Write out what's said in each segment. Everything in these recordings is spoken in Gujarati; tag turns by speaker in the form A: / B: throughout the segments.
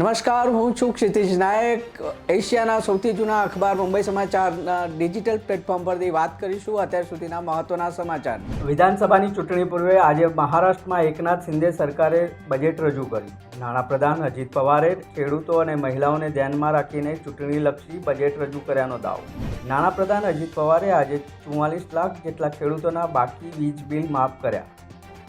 A: નમસ્કાર, હું છું ક્ષિતિજ નાયક. એશિયાના સૌથી જૂના અખબાર મુંબઈ સમાચારના ડિજિટલ પ્લેટફોર્મ પરથી વાત કરીશું. અત્યાર સુધીના મહત્વના સમાચાર. વિધાનસભાની ચૂંટણી પૂર્વે આજે મહારાષ્ટ્રમાં એકનાથ શિંદે સરકારે બજેટ રજૂ કર્યું. નાણાપ્રધાન અજીત પવારે ખેડૂતો અને મહિલાઓને ધ્યાનમાં રાખીને ચૂંટણીલક્ષી બજેટ રજૂ કર્યાનો દાવો. નાણાપ્રધાન અજીત પવારે આજે ચુમ્માલીસ લાખ જેટલા ખેડૂતોના બાકી વીજ બિલ માફ કર્યા.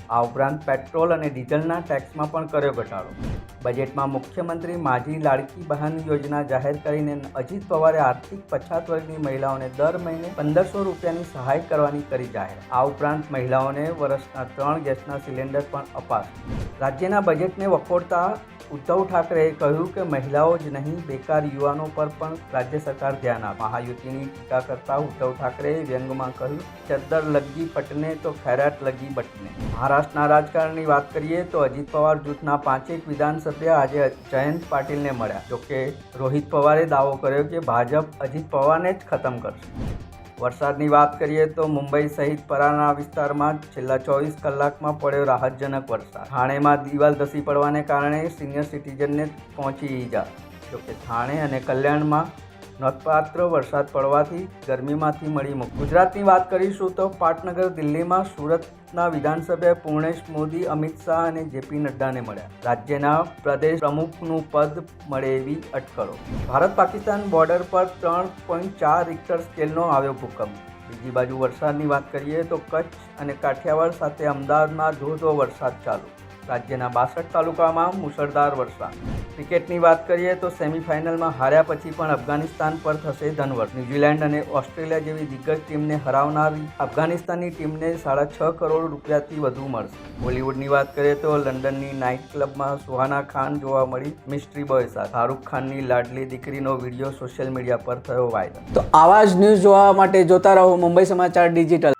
A: આ ઉપરાંત પેટ્રોલ અને ડીઝલના ટેક્સમાં પણ કર્યો ઘટાડો. બજેટમાં મુખ્યમંત્રી માજી લાડકી બહન યોજના જાહેર કરીને અજીત પવારે આર્થિક પછાત વર્ગની મહિલાઓને દર મહિને પંદરસો રૂપિયાની સહાય કરવાની કરી જાહેર. આ ઉપરાંત મહિલાઓને વર્ષના ત્રણ ગેસના સિલિન્ડર પણ અપાશે. રાજ્યના બજેટને વખોડતા ઉદ્ધવ ઠાકરેએ કહ્યું કે મહિલાઓ જ નહીં, બેકાર યુવાનો પર પણ રાજ્ય સરકાર ધ્યાન આપે. મહાયુતિની ટીકા કરતા ઉદ્ધવ ઠાકરેએ વ્યંગમાં કહ્યું, ચદ્દર લગી પટને તો ખૈરાત લગી બટને. મહારાષ્ટ્રના રાજકારણની વાત કરીએ તો અજીત પવાર જૂથના પાંચેક વિધાનસભ્ય આજે જયંત પાટીલને મળ્યા. જોકે રોહિત પવારે દાવો કર્યો કે ભાજપ અજીત પવારને જ ખતમ કરશે. વરસાદની વાત કરીએ તો મુંબઈ સહિત પરાના વિસ્તારમાં છેલ્લા ચોવીસ કલાકમાં પડ્યો રાહતજનક વરસાદ. થાણેમાં દિવાલ ધસી પડવાને કારણે સિનિયર સિટીઝનને પહોંચી ઈજા. જોકે થાણે અને કલ્યાણમાં નોંધપાત્ર વરસાદ પડવાથી ગરમીમાંથી મળી મુક્ત. ગુજરાતની વાત કરીશું તો પાટનગર દિલ્હીમાં સુરતના વિધાનસભા પૂર્ણેશ મોદી, અમિત શાહ અને જેપી નડ્ડાને મળ્યા. રાજ્યના પ્રદેશ પ્રમુખનું પદ મળે એવી અટકળો. ભારત પાકિસ્તાન બોર્ડર પર ત્રણ પોઈન્ટ ચાર રિક્ટર સ્કેલનો આવ્યો ભૂકંપ. બીજી બાજુ વરસાદની વાત કરીએ તો કચ્છ અને કાઠિયાવાડ સાથે અમદાવાદમાં ધોધો વરસાદ ચાલુ. રાજ્યના બાસઠ તાલુકામાં મુશળધાર વરસાદ. ક્રિકેટની વાત કરીએ તો સેમિફાઇનલમાં હાર્યા પછી પણ અફઘાનિસ્તાન પર થશે ધનવટ. ન્યૂઝીલેન્ડ અને ઓસ્ટ્રેલિયા જેવી દિગ્ગજ ટીમને હરાવનારી અફઘાનિસ્તાનની ટીમને સાડા છ કરોડ રૂપિયાથી વધુ મળશે. બોલિવૂડની વાત કરીએ તો લંડનની નાઇટ ક્લબમાં સુહાના ખાન જોવા મળી મિસ્ટ્રી બોય સાથે. શાહરૂખ ખાનની લાડલી દીકરીનો વીડિયો સોશિયલ મીડિયા પર થયો વાયરલ. તો આવા જ ન્યૂઝ જોવા માટે જોતા રહો મુંબઈ સમાચાર ડિજિટલ.